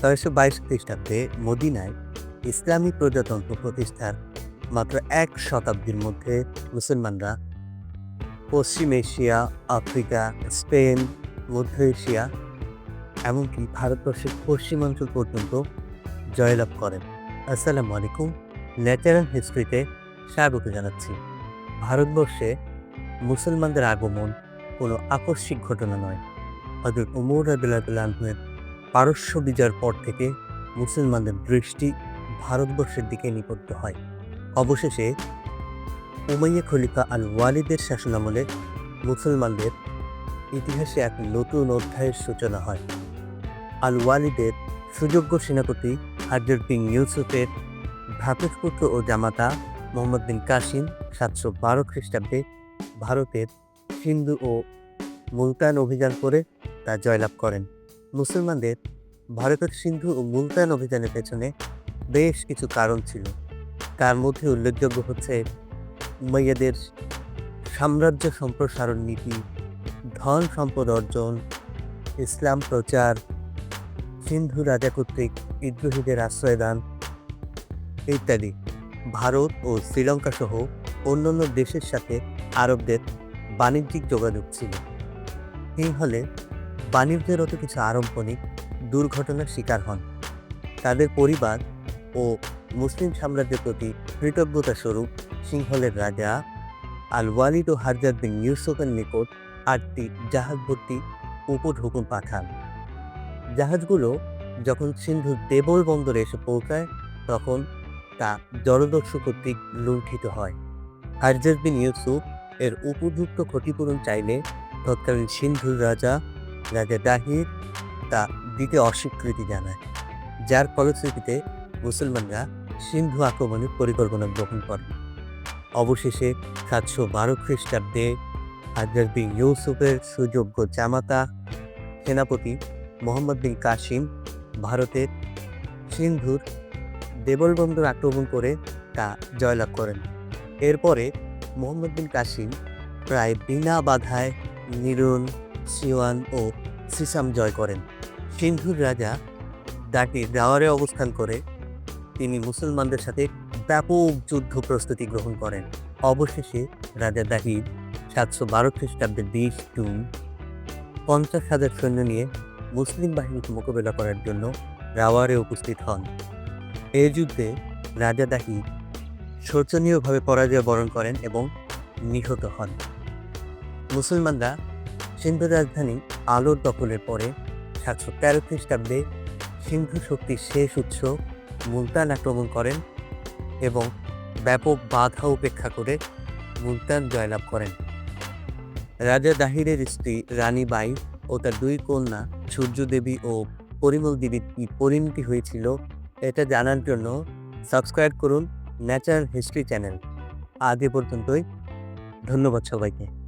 ছয়শো বাইশ খ্রিস্টাব্দে মদিনায় ইসলামী প্রজাতন্ত্র প্রতিষ্ঠার মাত্র এক শতাব্দীর মধ্যে মুসলমানরা পশ্চিম এশিয়া, আফ্রিকা, স্পেন, মধ্য এশিয়া এমনকি ভারতবর্ষের পশ্চিমাঞ্চল পর্যন্ত জয়লাভ করেন। আসসালামু আলাইকুম। ন্যাচারাল হিস্ট্রিতে স্বাগত জানাচ্ছি। ভারতবর্ষে মুসলমানদের আগমন কোনো আকস্মিক ঘটনা নয়। হজরত উমর আবদুল্লাহের পারস্য বিজয়ের পর থেকে মুসলমানদের দৃষ্টি ভারতবর্ষের দিকে নিবদ্ধ হয়। অবশেষে উমাইয়া খলিফা আল ওয়ালিদের শাসনামলে মুসলমানদের ইতিহাসে এক নতুন অধ্যায়ের সূচনা হয়। আল ওয়ালিদের সুযোগ্য সেনাপতি হাজর বিন ইউসুফের ভ্রাতুষ্পুত্র ও জামাতা মোহাম্মদ বিন কাসিম সাতশো বারো খ্রিস্টাব্দে ভারতের সিন্ধু ও মুলতান অভিযান করে তা জয়লাভ করেন। মুসলমানদের ভারতের সিন্ধু ও মুলতান অভিযানের পেছনে বেশ কিছু কারণ ছিল। তার মধ্যে উল্লেখযোগ্য হচ্ছে উমাইয়াদের সাম্রাজ্য সম্প্রসারণ নীতি, ধন সম্পদ অর্জন, ইসলাম প্রচার, সিন্ধু রাজা কর্তৃক বিদ্রোহীদের আশ্রয়দান ইত্যাদি। ভারত ও শ্রীলঙ্কা সহ অন্যান্য দেশের সাথে আরবদের বাণিজ্যিক যোগাযোগ ছিল। এই হলে বাণিজ্যরত কিছু আরম্ভণিক দুর্ঘটনার শিকার হন। তাদের পরিবার ও মুসলিম সাম্রাজ্যের প্রতি কৃতজ্ঞতা স্বরূপ সিংহলের রাজা আল ওয়ালিদ ও হারজাদ বিন ইউসুফের নিকট আটটি জাহাজ ভর্তি উপর হুকুম পাঠান। জাহাজগুলো যখন সিন্ধুর দেবল বন্দরে এসে পৌঁছায়, তখন তা জলদস্যু কর্তৃক লুণ্ঠিত হয়। হারজাদ বিন ইউসুফ এর উপযুক্ত ক্ষতিপূরণ চাইলে তৎকালীন সিন্ধুর রাজা রাজা দাহির তা দিতে অস্বীকৃতি জানায়, যার ফলশ্রুতিতে মুসলমানরা সিন্ধু আক্রমণের পরিকল্পনা গ্রহণ করে। অবশেষে সাতশো বারো খ্রিস্টাব্দে হাজার বিন ইউসুফের সুযোগ্য জামাতা সেনাপতি মোহাম্মদ বিন কাসিম ভারতের সিন্ধুর দেবলবন্দর আক্রমণ করে তা জয়লাভ করেন। এরপরে মোহাম্মদ বিন কাসিম প্রায় বিনা বাধায় নিরুন সিওয়ান ও সিসাম জয় করেন। সিন্ধুর রাজা দাটি গাওয়ারে অবস্থান করে তিনি মুসলমানদের সাথে ব্যাপক যুদ্ধ প্রস্তুতি গ্রহণ করেন। অবশেষে রাজা দাহিদ সাতশো বারো খ্রিস্টাব্দের বিশ জুন পঞ্চাশ হাজার সৈন্য নিয়ে মুসলিম বাহিনীকে মোকাবেলা করার জন্য রাওয়ারে উপস্থিত হন। এই যুদ্ধে রাজা দাহিদ শোচনীয়ভাবে পরাজয় বরণ করেন এবং নিহত হন। মুসলমানরা সিন্ধু রাজধানী আলোর দখলের পরে সাতশো তেরো খ্রিস্টাব্দে সিন্ধু শক্তির শেষ উৎস মুলতান আক্রমণ করেন এবং ব্যাপক বাধা উপেক্ষা করে মুলতান জয়লাভ করেন। রাজা দাহিরের স্ত্রী রানী বাই ও তার দুই কন্যা সূর্য দেবী ও পরিমল দেবীর কি পরিণতি হয়েছিল। এটা জানার জন্য সাবস্ক্রাইব করুন ন্যাচারাল হিস্ট্রি চ্যানেল। এ পর্যন্তই। ধন্যবাদ সবাইকে।